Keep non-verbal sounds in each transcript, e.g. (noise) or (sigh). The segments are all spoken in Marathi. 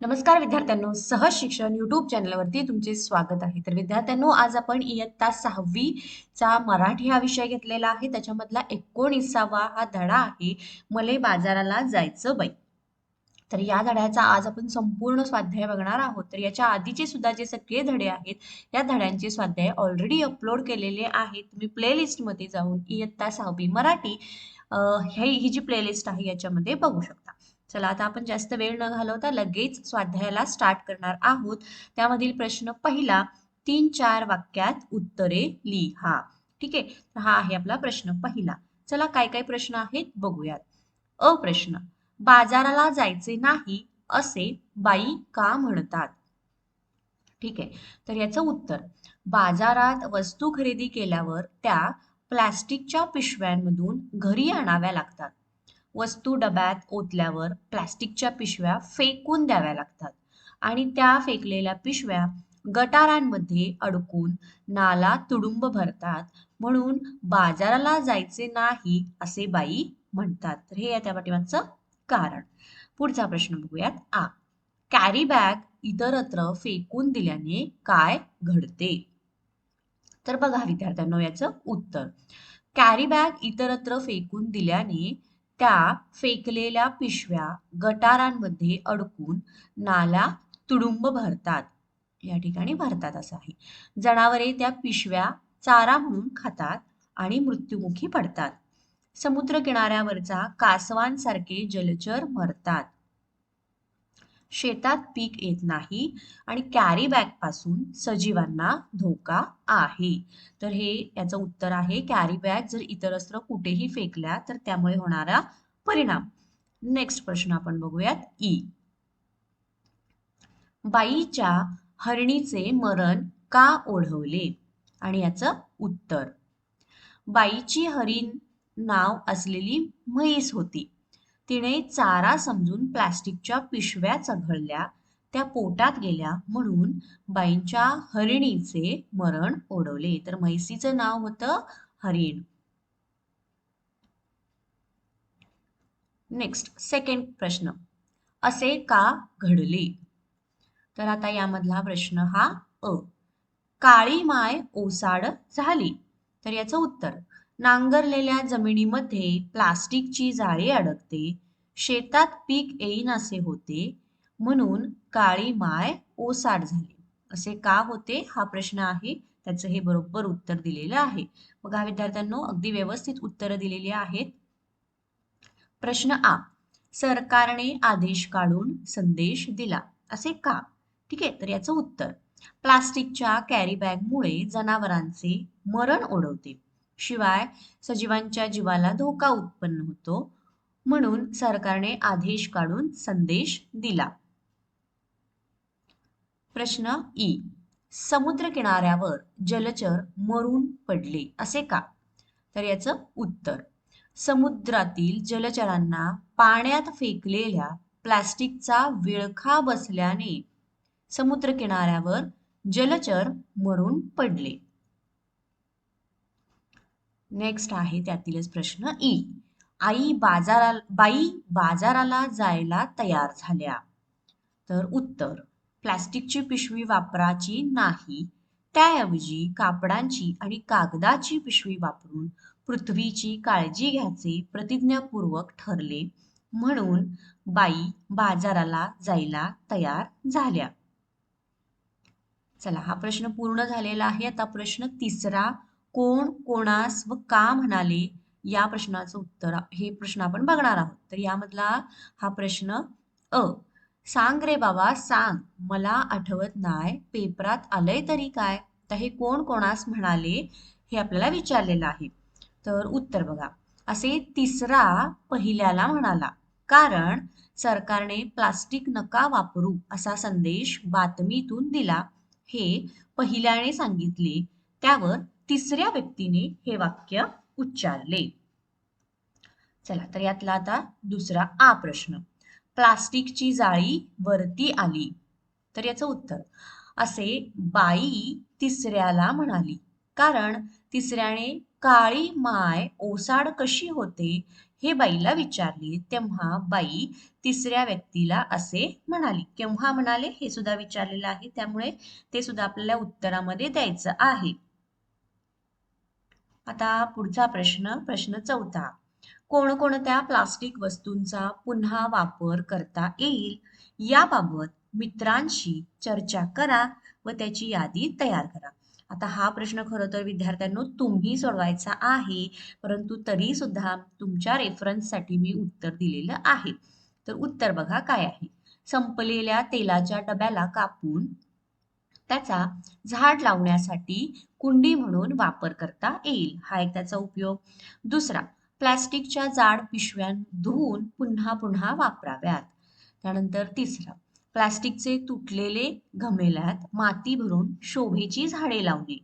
नमस्कार विद्यार्थ्यांनो सहज शिक्षण युट्यूब चॅनलवरती तुमचे स्वागत आहे. तर विद्यार्थ्यांनो आज आपण इयत्ता सहावीचा मराठी हा विषय घेतलेला आहे. त्याच्यामधला एकोणीसावा हा धडा आहे. मले बाजाराला जायचं बाई. तर या धड्याचा आज आपण संपूर्ण स्वाध्याय बघणार आहोत. तर याच्या आधीचे सुद्धा जे सगळे धडे आहेत या धड्यांचे स्वाध्याय ऑलरेडी अपलोड केलेले आहेत. तुम्ही प्लेलिस्टमध्ये जाऊन इयत्ता सहावी मराठी ही जी प्लेलिस्ट आहे याच्यामध्ये बघू शकता. चला आता आपण जास्त वेळ न घालवता लगेच स्वाध्यायाला स्टार्ट करणार आहोत. त्यामधील प्रश्न पहिला तीन चार वाक्यात उत्तरे लिहा. ठीक आहे? तर हा आहे आपला प्रश्न पहिला. चला काय काय प्रश्न आहेत बघूयात. अ प्रश्न बाजाराला जायचे नाही असे बाई का म्हणतात? ठीक आहे? तर याचं उत्तर बाजारात वस्तू खरेदी केल्यावर त्या प्लॅस्टिकच्या पिशव्यांमधून घरी आणाव्या लागतात. वस्तू डब्यात ओतल्यावर प्लॅस्टिकच्या पिशव्या फेकून द्याव्या लागतात आणि त्या फेकलेल्या पिशव्या गटारांमध्ये अडकून नाला तुडुंब भरतात. म्हणून बाजाराला जायचे नाही असे बाई म्हणतात. तर हे आहे त्या पाठीमागचं कारण. पुढचा प्रश्न बघूयात. आ. कॅरी बॅग इतरत्र फेकून दिल्याने काय घडते? तर बघा विद्यार्थ्यांना याचं उत्तर. कॅरी बॅग इतरत्र फेकून दिल्याने त्या फेकलेल्या पिशव्या गटारांमध्ये अडकून नाला तुडुंब भरतात. या ठिकाणी भरतात असं आहे. जनावरे त्या पिशव्या चारा म्हणून खातात आणि मृत्युमुखी पडतात. समुद्र किनाऱ्यावरचा कासवांसारखे जलचर मरतात शेतात पीक येत नाही आणि कॅरी बॅगपासून सजीवांना धोका आहे. तर हे याचं उत्तर आहे कॅरी बॅग जर इतरत्र कुठेही फेकल्या तर त्यामुळे होणारा परिणाम. नेक्स्ट प्रश्न आपण बघूयात ई बाईच्या हरणीचे मरण का ओढवले? आणि याचं उत्तर. बाईची हरिण नाव असलेली म्हैस होती. तिने चारा समजून प्लॅस्टिकच्या पिशव्या चघळल्या त्या पोटात गेल्या म्हणून बाईंच्या हरिणीचे मरण ओढवले. तर म्हैसीचं नाव होतं हरिण. नेक्स्ट सेकंड प्रश्न. असे का घडले? तर आता यामधला प्रश्न हा अ. काळी माय ओसाड झाली. तर याचं उत्तर नांगरलेल्या जमिनीमध्ये प्लास्टिकची जाळी अडकते. शेतात पीक येईनासे होते. म्हणून काळी माय ओसाड झाली. असे का होते? हा प्रश्न आहे. त्याचं हे बरोबर उत्तर दिलेलं आहे. बघा विद्यार्थ्यांनो अगदी व्यवस्थित उत्तर दिलेली आहेत. प्रश्न आ. सरकारने आदेश काढून संदेश दिला. असे का? ठीक आहे तर याचं उत्तर. प्लास्टिकच्या कॅरी बॅगमुळे जनावरांचे मरण ओढवते. शिवाय सजीवांच्या जीवाला धोका उत्पन्न होतो. म्हणून सरकारने आदेश काढून संदेश दिला. प्रश्न ई. समुद्र किनाऱ्यावर जलचर मरून पडले असे का? तर याचं उत्तर. समुद्रातील जलचरांना पाण्यात फेकलेल्या प्लास्टिकचा विळखा बसल्याने समुद्र किनाऱ्यावर जलचर मरून पडले. नेक्स्ट आहे त्यातीलच प्रश्न ई आई बाजारा बाई बाजाराला जायला तयार झाल्या. तर उत्तर प्लॅस्टिकची पिशवी वापराची नाही. त्याऐवजी कापडांची आणि कागदाची पिशवी वापरून पृथ्वीची काळजी घ्यायचे प्रतिज्ञापूर्वक ठरले. म्हणून बाई बाजाराला जायला तयार झाल्या. चला हा प्रश्न पूर्ण झालेला आहे. आता प्रश्न तिसरा कोण कोणास व का म्हणाले या प्रश्नाचं उत्तर हे प्रश्न आपण बघणार आहोत. तर यामधला हा प्रश्न अ सांग रे बाबा सांग. मला आठवत नाही पेपरात आलंय तरी काय? तर हे कोण कोणास म्हणाले हे आपल्याला विचारलेलं आहे. तर उत्तर बघा. असे तिसरा पहिल्याला म्हणाला कारण सरकारने प्लास्टिक नका वापरू असा संदेश बातमीतून दिला. हे पहिल्याने सांगितले. त्यावर तिसऱ्या व्यक्तीने हे वाक्य उच्चारले. चला तर यातला आता दुसरा आ प्रश्न. प्लास्टिकची जाळी वरती आली. तर याचं उत्तर असे बाई तिसऱ्याला म्हणाली कारण तिसऱ्याने काळी माय ओसाड कशी होते हे बाईला विचारले तेव्हा बाई तिसऱ्या व्यक्तीला असे म्हणाली. केव्हा म्हणाले? हे सुद्धा विचारलेलं आहे. त्यामुळे ते सुद्धा आपल्याला उत्तरामध्ये द्यायचं आहे. आता पुढचा प्रश्न प्रश्न चौथा. कोणकोणत्या प्लास्टिक वस्तूंचा पुन्हा वापर करता येईल? याबाबत मित्रांशी चर्चा करा व त्याची यादी तयार करा. आता हा प्रश्न खरं तर विद्यार्थ्यांनो तुम्ही सोडवायचा आहे परंतु तरी सुद्धा तुमच्या रेफरन्ससाठी मी उत्तर दिलेलं आहे. तर उत्तर बघा काय आहे. संपलेल्या तेलाच्या डब्याला कापून त्याचा झाड लावण्यासाठी कुंडी म्हणून वापर करता येईल. हा एक त्याचा उपयोग. दुसरा प्लॅस्टिकच्या जाड पिशव्या धुवून पुन्हा पुन्हा वापराव्यात. त्यानंतर तिसरा प्लास्टिकचे तुटलेले घमेल्यात माती भरून शोभेची झाडे लावणे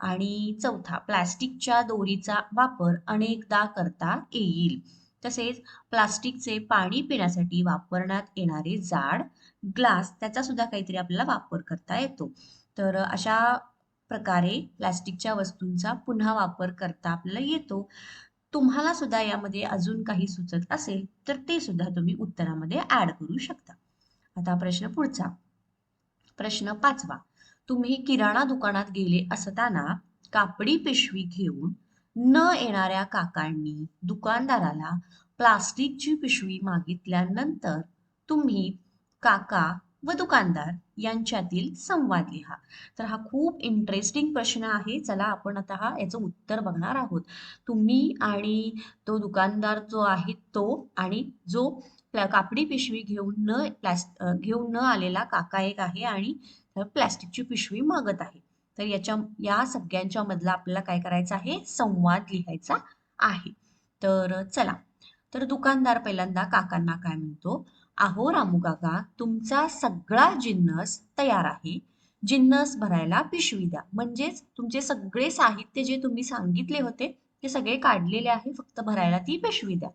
आणि चौथा प्लास्टिकच्या दोरीचा वापर अनेकदा करता येईल. तसेच प्लास्टिकचे पाणी पिण्यासाठी वापरण्यात येणारे जाड ग्लास त्याचा सुद्धा काहीतरी आपल्याला वापर करता येतो. तर अशा प्रकारे प्लास्टिकच्या वस्तूंचा पुन्हा वापर करता आपल्याला येतो. तुम्हाला सुद्धा यामध्ये अजून काही सुचत असेल तर ते सुद्धा तुम्ही उत्तरामध्ये ऍड करू शकता. आता प्रश्न पुढचा. प्रश्न पाचवा. तुम्ही किराणा दुकानात गेले असताना कापडी पिशवी घेऊन न येणाऱ्या काकांनी दुकानदाराला प्लास्टिकची पिशवी मागितल्यानंतर तुम्ही काका व दुकानदार यांच्यातील संवाद लिहा. तर हा खूप इंटरेस्टिंग प्रश्न आहे. चला आपण आता हा याचं उत्तर बघणार आहोत. तुम्ही आणि तो दुकानदार जो आहे तो आणि जो कापडी पिशवी घेऊन न प्लॅस् घेऊन न आलेला काका एक आहे आणि प्लॅस्टिकची पिशवी मागत आहे. तर याच्या या सगळ्यांच्या मधला आपल्याला काय करायचं आहे? संवाद लिहायचा आहे. तर चला. तर दुकानदार पहिल्यांदा काकांना काय म्हणतो? अहो रामू काका तुमचा सगळा जिन्नस तयार आहे. जिन्नस भरायला पिशवी द्या. म्हणजेच तुमचे सगळे साहित्य जे तुम्ही सांगितले होते ते सगळे काढलेले आहे. फक्त भरायला ती पिशवी द्या.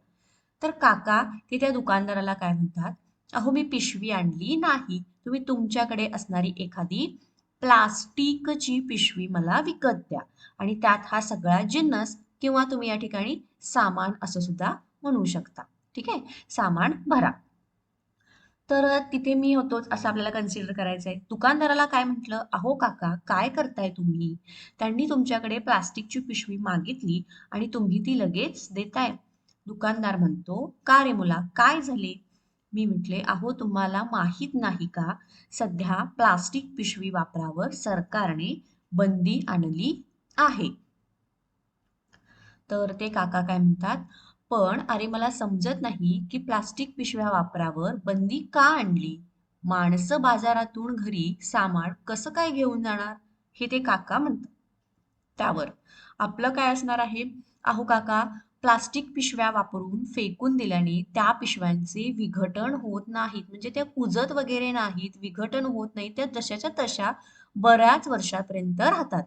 तर काका ते त्या दुकानदाराला काय म्हणतात? अहो मी पिशवी आणली नाही. तुम्ही तुमच्याकडे असणारी एखादी प्लास्टिकची पिशवी मला विकत द्या. आणि त्यात हा सगळा जिन्नस किंवा तुम्ही या ठिकाणी सामान असं सुद्धा म्हणू शकता. ठीक आहे? सामान भरा. तर तिथे मी होतोच असं आपल्याला कन्सिडर करायचं आहे दुकानदाराला काय म्हटलं? अहो काका काय करताय तुम्ही? त्यांनी तुमच्याकडे प्लास्टिकची पिशवी मागितली आणि तुम्ही ती लगेच देताय. दुकानदार म्हणतो का रे मुला काय झाले? मी म्हटले अहो तुम्हाला माहीत नाही का? सध्या प्लास्टिक पिशवी वापरावर सरकारने बंदी आणली आहे. तर ते काका काय म्हणतात? पण अरे मला समजत नाही की प्लास्टिक पिशव्या वापरावर बंदी का आणली? माणसं बाजारातून घरी सामान कसं काय घेऊन जाणार? हे ते काका म्हणतात. त्यावर आपलं काय असणार आहे? अहो काका प्लास्टिक पिशव्या वापरून फेकून दिल्याने त्या पिशव्यांचे विघटन होत नाहीत. म्हणजे त्या कुजत वगैरे नाहीत विघटन होत नाही त्या जशाच्या तशा बऱ्याच वर्षापर्यंत राहतात.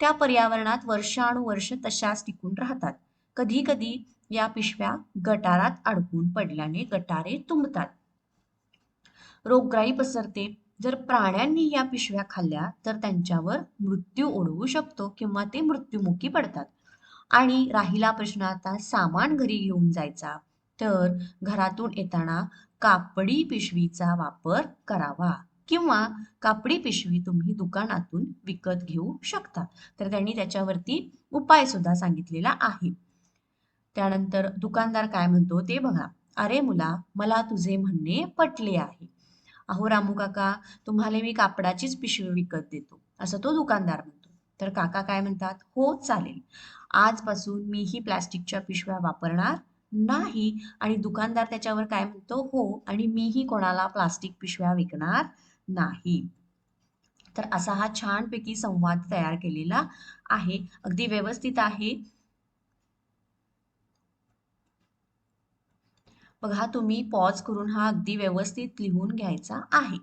त्या पर्यावरणात वर्षानुवर्ष तशाच टिकून राहतात. कधी कधी या पिशव्या गटारात अडकून पडल्याने गटारे तुंबतात. रोगराई पसरते. जर प्राण्यांनी या पिशव्या खाल्ल्या तर त्यांच्यावर मृत्यू ओढवू शकतो किंवा ते मृत्युमुखी पडतात. आणि राहिला प्रश्न आता सामान घरी घेऊन जायचा तर घरातून येताना कापडी पिशवीचा वापर करावा किंवा कापडी पिशवी तुम्ही दुकानातून विकत घेऊ शकता. तर त्यांनी त्याच्यावरती उपाय सुद्धा सांगितलेला आहे. त्यानंतर दुकानदार काय म्हणतो? ते बघा. अरे मुला मला तुझे म्हणणे पटले आहे. अहो रामू काका तुम्हाला मी कापडाचीच पिशवी विकत देतो. असं तो दुकानदार म्हणतो. तर काका काय म्हणतात? हो चालेल. आजपासून मीही प्लास्टिकच्या पिशव्या वापरणार नाही. आणि दुकानदार त्याच्यावर काय म्हणतो? हो आणि मीही कोणाला प्लास्टिक पिशव्या विकणार नाही. तर असा हा छानपैकी संवाद तयार केलेला आहे. अगदी व्यवस्थित आहे. बघा तुम्ही पॉज करून हा अगदी व्यवस्थित लिहून घ्यायचा आहे.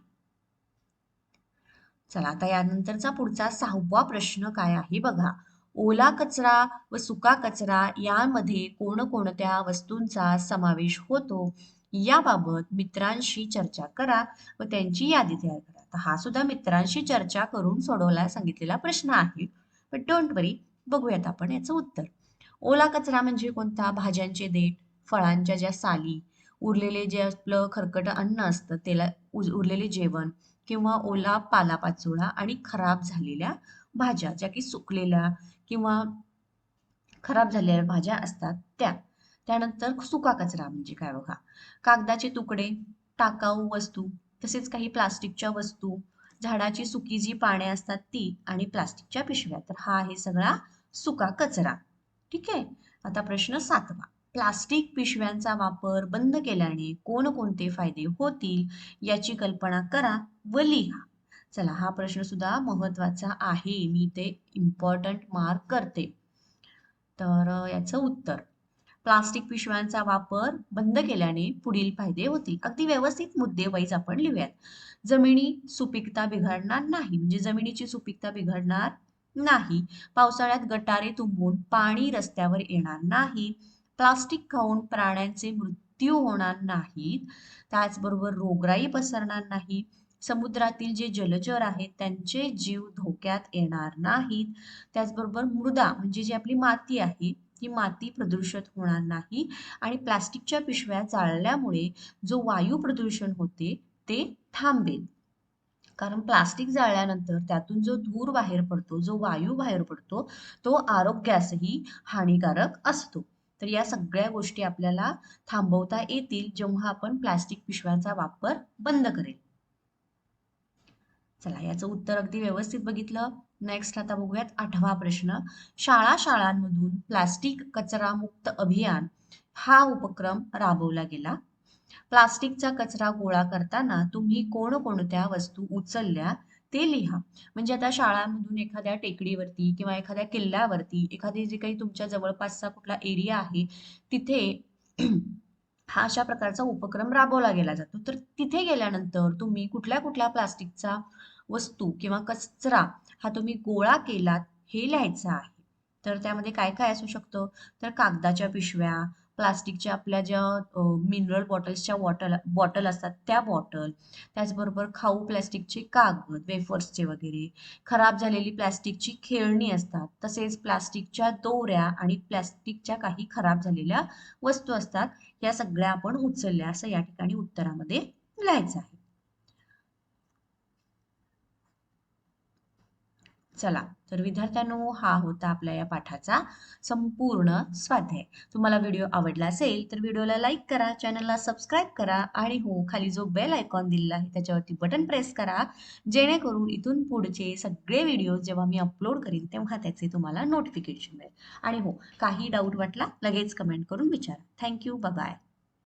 चला आता यानंतरचा पुढचा सहावा प्रश्न काय आहे बघा. ओला कचरा व सुका कचरा यामध्ये कोणकोणत्या वस्तूंचा समावेश होतो? याबाबत मित्रांशी चर्चा करा व त्यांची यादी तयार करा. तर हा सुद्धा मित्रांशी चर्चा करून सोडवला सांगितलेला प्रश्न आहे. पण डोंट वरी बघूयात आपण याचं उत्तर. ओला कचरा म्हणजे कोणता? भाज्यांचे देठ. फळांच्या ज्या साली उरलेले जे आपलं खरकट अन्न असतं त्याला उरलेले जेवण किंवा ओला पालापाचोळा आणि खराब झालेल्या भाज्या ज्या की सुकलेल्या किंवा खराब झालेल्या भाज्या असतात त्या. त्यानंतर सुका कचरा म्हणजे काय बघा? कागदाचे तुकडे टाकाऊ वस्तू तसेच काही प्लास्टिकच्या वस्तू झाडाची सुकी जी पाने असतात ती आणि प्लास्टिकच्या पिशव्या. तर हा आहे सगळा सुका कचरा. ठीक आहे? आता प्रश्न सातवा. प्लास्टिक पिशव्यांचा वापर बंद केल्याने कोणकोणते फायदे होतील याची कल्पना करा व लिहा. चला हा प्रश्न सुद्धा महत्त्वाचा आहे. मी ते इम्पॉर्टंट मार्क करते. तर याचं उत्तर. प्लास्टिक पिशव्यांचा वापर बंद केल्याने पुढील फायदे होतील. अगदी व्यवस्थित मुद्दे वाईज आपण लिहूयात. जमिनी सुपीकता बिघडणार नाही. म्हणजे जमिनीची सुपीकता बिघडणार नाही. पावसाळ्यात गटारे तुंबून पाणी रस्त्यावर येणार नाही. प्लास्टिक खाऊन प्राण्यांचे मृत्यू होणार नाहीत. त्याचबरोबर रोगराई पसरणार नाही. समुद्रातील जे जलचर आहेत त्यांचे जीव धोक्यात येणार नाहीत. त्याचबरोबर मृदा म्हणजे जी आपली माती आहे ती माती प्रदूषित होणार नाही. आणि प्लास्टिकच्या पिशव्या जाळल्यामुळे जो वायू प्रदूषण होते ते थांबेल. कारण प्लास्टिक जाळल्यानंतर त्यातून जो धूर बाहेर पडतो जो वायू बाहेर पडतो तो आरोग्यासही हानिकारक असतो. तर या सगळ्या गोष्टी आपल्याला थांबवता येतील जेव्हा आपण प्लास्टिक पिशव्यांचा वापर बंद करेल. चला याचं उत्तर अगदी व्यवस्थित बघितलं. नेक्स्ट आता बघूयात आठवा प्रश्न. शाळा शाळांमधून प्लास्टिक कचरा मुक्त अभियान हा उपक्रम राबवला गेला. प्लास्टिकचा कचरा गोळा करताना तुम्ही कोणकोणत्या वस्तू उचलल्या? ते लिहा. म्हणजे आता शाळांमधून एखाद्या टेकडीवरती किंवा एखाद्या किल्ल्यावरती एखादी जे काही तुमच्या जवळपासचा कुठला एरिया आहे तिथे (clears throat) हा अशा प्रकारचा उपक्रम राबवला गेला जातो. तर तिथे गेल्यानंतर तुम्ही कुठल्या कुठल्या प्लास्टिकचा वस्तू किंवा कचरा हा तुम्ही गोळा केलात हे लिहायचं आहे. तर त्यामध्ये काय काय असू शकतं? तर कागदाच्या पिशव्या प्लास्टिकच्या आपल्या ज्या मिनरल बॉटल्सच्या बॉटल बॉटल असतात त्या बॉटल त्याचबरोबर खाऊ प्लॅस्टिकचे कागद वेफर्सचे वगैरे खराब झालेली प्लॅस्टिकची खेळणी असतात तसेच प्लास्टिकच्या दोऱ्या आणि प्लॅस्टिकच्या काही खराब झालेल्या वस्तू असतात या सगळ्या आपण उचलल्या असं या ठिकाणी उत्तरामध्ये लिहायचं आहे. चला तर विद्यार्थ्यांनो हा होता आपल्या या पाठाचा संपूर्ण स्वाध्याय. तुम्हाला व्हिडिओ आवडला असेल तर व्हिडिओला लाईक करा चॅनलला सबस्क्राईब करा आणि हो खाली जो बेल आयकॉन दिलेला आहे त्याच्यावरती बटन प्रेस करा जेणेकरून इथून पुढचे सगळे व्हिडिओ जेव्हा मी अपलोड करीन तेव्हा त्याचे तुम्हाला नोटिफिकेशन मिळेल. आणि हो काही डाऊट वाटला लगेच कमेंट करून विचारा. Thank you bye